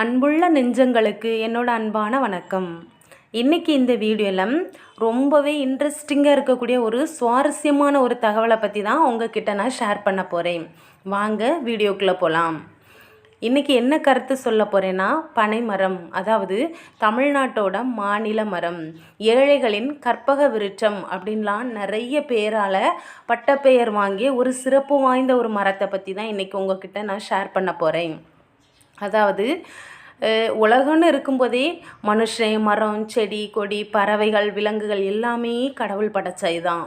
அன்புள்ள நெஞ்சங்களுக்கு என்னோட அன்பான வணக்கம். இன்றைக்கி இந்த வீடியோவில் ரொம்பவே இன்ட்ரெஸ்டிங்காக இருக்கக்கூடிய ஒரு சுவாரஸ்யமான ஒரு தகவலை பற்றி தான் உங்ககிட்ட நான் ஷேர் பண்ண போகிறேன் வாங்க வீடியோக்குள்ளே போகலாம் இன்றைக்கி என்ன கருத்து சொல்ல போகிறேன்னா பனைமரம் அதாவது தமிழ்நாட்டோட மாநில மரம் ஏழைகளின் கற்பக விருட்சம் அப்படின்லாம் நிறைய பேரால் பட்டப்பெயர் வாங்கிய ஒரு சிறப்பு வாய்ந்த ஒரு மரத்தை பற்றி தான் இன்றைக்கி உங்ககிட்ட நான் ஷேர் பண்ண போகிறேன் அதாவது உலகம்னு இருக்கும்போதே மனுஷன் மரம் செடி கொடி பறவைகள் விலங்குகள் எல்லாமே கடவுள் படைச்சது தான்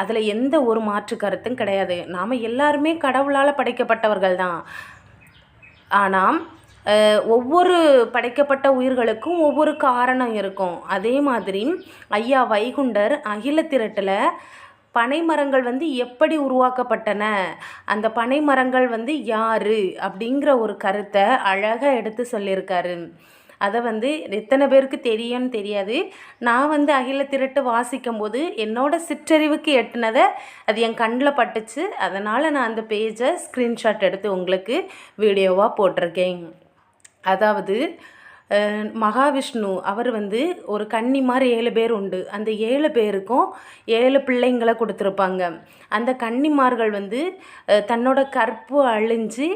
அதில் எந்த ஒரு மாற்று கருத்தும் கிடையாது. நாம் எல்லாருமே கடவுளால் படைக்கப்பட்டவர்கள் தான் ஆனால் ஒவ்வொரு படைக்கப்பட்ட உயிர்களுக்கும் ஒவ்வொரு காரணம் இருக்கும். அதே மாதிரி ஐயா வைகுண்டர் அகில திரட்டில் பனை மரங்கள் வந்து எப்படி உருவாக்கப்பட்டன? அந்த பனை மரங்கள் வந்து யாரு? அப்படிங்கிற ஒரு கருத்தை அழகாக எடுத்து சொல்லியிருக்காரு. அதை வந்து எத்தனை பேருக்கு தெரியும்னு தெரியாது. நான் வந்து அகில திரட்டு வாசிக்கும் போது என்னோட சிற்றறிவுக்கு எட்டுனதை அது என் கண்ணில் பட்டுச்சு. அதனால் நான் அந்த பேஜை ஸ்க்ரீன்ஷாட் எடுத்து உங்களுக்கு வீடியோவாக போட்டிருக்கேன். அதாவது மகாவிஷ்ணு அவர் வந்து ஒரு கன்னி மாதிரி ஏழு பேர் உண்டு. அந்த ஏழு பேருக்கும் ஏழு பிள்ளைங்களை கொடுத்துருப்பாங்க. அந்த கன்னிமார்கள் வந்து தன்னோட கற்பு அழிஞ்சு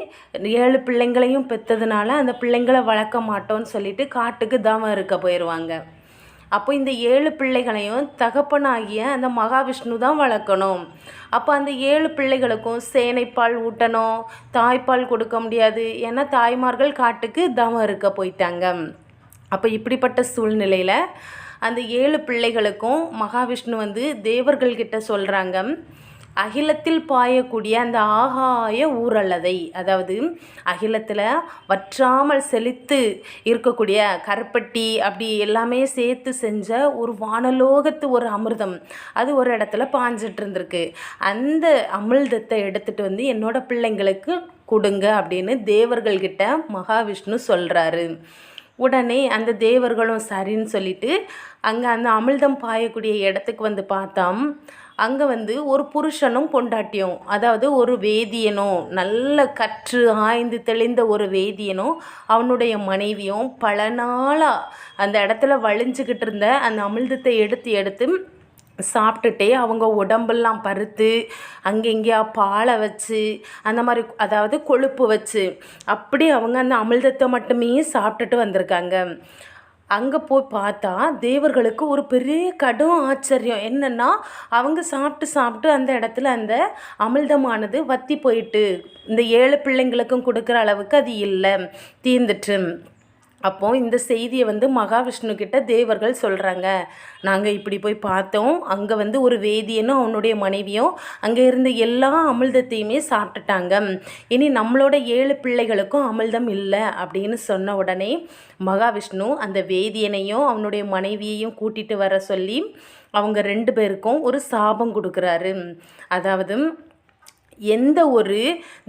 ஏழு பிள்ளைங்களையும் பெற்றதுனால அந்த பிள்ளைங்களை வளர்க்க மாட்டோம்னு சொல்லிட்டு காட்டுக்கு தவம் இருக்க போயிடுவாங்க அப்போ இந்த ஏழு பிள்ளைகளையும் தகப்பனாகிய அந்த மகாவிஷ்ணு தான் வளர்க்கணும். அப்போ அந்த ஏழு பிள்ளைகளுக்கும் சேனைப்பால் ஊட்டணும் தாய்ப்பால் கொடுக்க முடியாது ஏன்னா தாய்மார்கள் காட்டுக்கு தவம் இருக்க போயிட்டாங்க. அப்போ இப்படிப்பட்ட சூழ்நிலையில் அந்த ஏழு பிள்ளைகளுக்கும் மகாவிஷ்ணு வந்து தேவர்கள்கிட்ட சொல்கிறாங்க அகிலத்தில் பாயக்கூடிய அந்த ஆகாய ஊரல்லதை அதாவது அகிலத்தில் வற்றாமல் செழித்து இருக்கக்கூடிய கருப்பட்டி அப்படி எல்லாமே சேர்த்து செஞ்ச ஒரு வானலோகத்து ஒரு அமிர்தம். அது ஒரு இடத்துல பாஞ்சிட்டு இருந்திருக்கு அந்த அமிர்தத்தை எடுத்துகிட்டு வந்து என்னோட பிள்ளைங்களுக்கு கொடுங்க அப்படின்னு தேவர்கள்கிட்ட மகாவிஷ்ணு சொல்கிறாரு உடனே அந்த தேவர்களும் சரின்னு சொல்லிட்டு அங்கே அந்த அமிழ்தம் பாயக்கூடிய இடத்துக்கு வந்து பார்த்தோம். அங்கே வந்து ஒரு புருஷனும் பொண்டாட்டியும் அதாவது ஒரு வேதியனும் நல்ல கற்று ஆய்ந்து தெளிந்த ஒரு வேதியனும் அவனுடைய மனைவியும் பல நாளாக அந்த இடத்துல வழிஞ்சுக்கிட்டு இருந்த அந்த அமிழ்தத்தை எடுத்து எடுத்து சாப்பிட்டுட்டே அவங்க உடம்பெல்லாம் பருத்து அங்கெங்கேயா பாலை வச்சு அந்த மாதிரி அதாவது கொழுப்பு வச்சு அப்படி அவங்க அந்த அமிழ்தத்தை மட்டுமே சாப்பிட்டுட்டு வந்திருக்காங்க. அங்கே போய் பார்த்தா தேவர்களுக்கு ஒரு பெரிய கடும் ஆச்சரியம். என்னென்னா அவங்க சாப்பிட்டு சாப்பிட்டு அந்த இடத்துல அந்த அமிழ்தமானது வத்தி போயிட்டு இந்த ஏழு பிள்ளைங்களுக்கும் கொடுக்குற அளவுக்கு அது இல்லை தீர்ந்துட்டு. அப்போ இந்த செய்தியை வந்து மகாவிஷ்ணு கிட்ட தேவர்கள் சொல்கிறாங்க நாங்கள் இப்படி போய் பார்த்தோம். அங்கே வந்து ஒரு வேதியனும் அவனுடைய மனைவியும் அங்கே இருந்த எல்லா அமிழ்தத்தையுமே சாப்பிட்டுட்டாங்க. இனி நம்மளோட ஏழு பிள்ளைகளுக்கும் அமிழ்தம் இல்லை அப்படின்னு சொன்ன உடனே மகாவிஷ்ணு அந்த வேதியனையும் அவனுடைய மனைவியையும் கூட்டிகிட்டு வர சொல்லி அவங்க ரெண்டு பேருக்கும் ஒரு சாபம் கொடுக்குறாரு. அதாவது எந்த ஒரு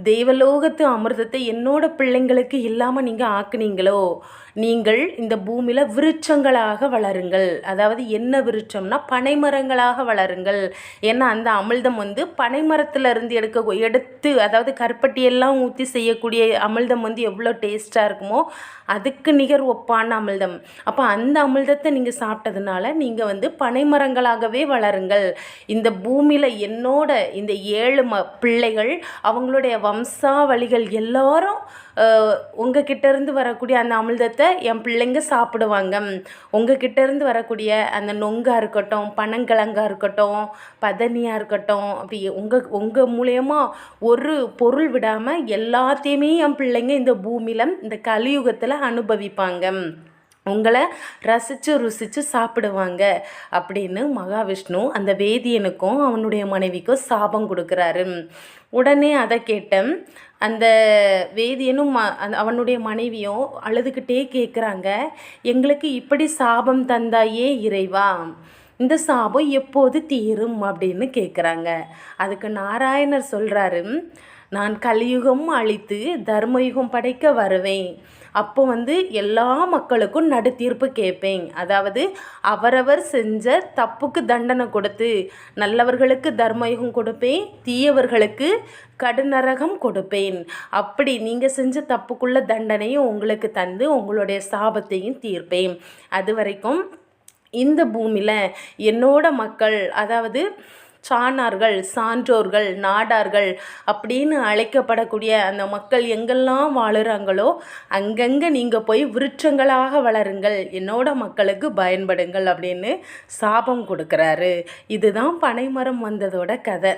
தெய்வலோகத்து அமிர்தத்தை என்னோட பிள்ளைங்களுக்கு இல்லாமல் நீங்கள் ஆக்குனீங்களோ நீங்கள் இந்த பூமியில் விருட்சங்களாக வளருங்கள். அதாவது என்ன விருட்சம்னா பனைமரங்களாக வளருங்கள். ஏன்னா அந்த அமிழ்தம் வந்து பனைமரத்துல இருந்து எடுக்க எடுத்து அதாவது கருப்பட்டியெல்லாம் ஊற்றி செய்யக்கூடிய அமிழ்தம் வந்து எவ்வளோ டேஸ்ட்டாக இருக்குமோ அதுக்கு நிகர் ஒப்பான அமிழ்தம் அப்போ அந்த அமிழ்தத்தை நீங்கள் சாப்பிட்டதுனால நீங்கள் வந்து பனைமரங்களாகவே வளருங்கள். இந்த பூமியில் என்னோட இந்த ஏழு ம பிள்ளைகள் அவங்களுடைய வம்சாவளிகள் எல்லாரும் அஹ், உங்ககிட்ட இருந்து வரக்கூடிய அந்த அமிழ்தத்தை என் பிள்ளைங்க சாப்பிடுவாங்க. உங்ககிட்ட இருந்து வரக்கூடிய அந்த நொங்காக இருக்கட்டும் பனங்கிழங்காக இருக்கட்டும் பதனியாக இருக்கட்டும் அப்படி உங்கள் உங்கள் மூலயமா ஒரு பொருள் விடாமல் எல்லாத்தையுமே என் பிள்ளைங்க இந்த பூமியில் இந்த கலியுகத்தில் அனுபவிப்பாங்க. உங்களை ரசித்து ருசித்து சாப்பிடுவாங்க அப்படின்னு மகாவிஷ்ணு அந்த வேதியனுக்கும் அவனுடைய மனைவிக்கும் சாபம் கொடுக்குறாரு. உடனே அதை கேட்டேன் அந்த வேதியனும் ம- அந்த அவனுடைய மனைவியும் அழுதுகிட்டே கேட்குறாங்க எங்களுக்கு இப்படி சாபம் தந்தாயே இறைவா இந்த சாபம் எப்போது தீரும்? அப்படின்னு கேட்குறாங்க அதுக்கு நாராயணர் சொல்கிறாரு நான் கலியுகம் அழித்து தர்மயுகம் படைக்க வருவேன். அப்போ வந்து எல்லா மக்களுக்கும் நடு தீர்ப்பு கேட்பேன் அதாவது அவரவர் செஞ்ச தப்புக்கு தண்டனை கொடுத்து நல்லவர்களுக்கு தர்மயுகம் கொடுப்பேன் தீயவர்களுக்கு கடுநரகம் கொடுப்பேன். அப்படி நீங்கள் செஞ்ச தப்புக்குள்ள தண்டனையும் உங்களுக்கு தந்து உங்களுடைய சாபத்தையும் தீர்ப்பேன். அது வரைக்கும் இந்த பூமியில் என்னோட மக்கள் அதாவது சாணார்கள் சான்றோர்கள் நாடார்கள் அப்படின்னு அழைக்கப்படக்கூடிய அந்த மக்கள் எங்கெல்லாம் வாழுறாங்களோ அங்கங்கே நீங்கள் போய் விருட்சங்களாக வளருங்கள். என்னோட மக்களுக்கு பயன்படுங்கள் அப்படின்னு சாபம் கொடுக்குறாரு. இதுதான் பனைமரம் வந்ததோட கதை.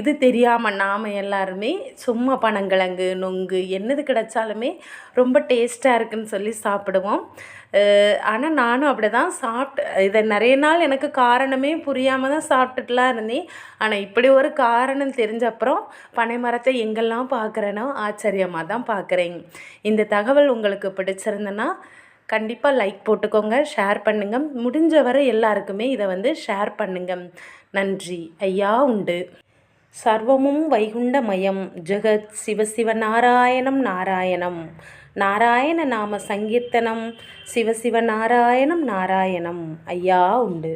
இது தெரியாமல் நாம் எல்லாருமே சும்மா பனங்கிழங்கு நொங்கு என்னது கிடைச்சாலுமே ரொம்ப டேஸ்ட்டாக இருக்குன்னு சொல்லி சாப்பிடுவோம். ஆனால் நானும் அப்படி தான் சாப்பிட்டு இதை நிறைய நாள் எனக்கு காரணமே புரியாமல் தான் சாப்பிட்டுட்டுலாம் இருந்தேன். ஆனால் இப்படி ஒரு காரணம் தெரிஞ்ச அப்புறம் பனை மரத்தை எங்கெல்லாம் பார்க்குறேனோ ஆச்சரியமாக தான் பார்க்குறேன். இந்த தகவல் உங்களுக்கு பிடிச்சிருந்தனா கண்டிப்பாக லைக் போட்டுக்கோங்க ஷேர் பண்ணுங்கள் முடிஞ்ச வரை எல்லாருக்குமே இதை வந்து ஷேர் பண்ணுங்கள் நன்றி. ஐயா உண்டு. சர்வமும் வைகுண்டமயம். ஜெகத் சிவசிவ நாராயணம் நாராயணம். நாராயண நாம சங்கீர்த்தனம் சிவசிவ நாராயணம் நாராயணம். ஐயா உண்டு.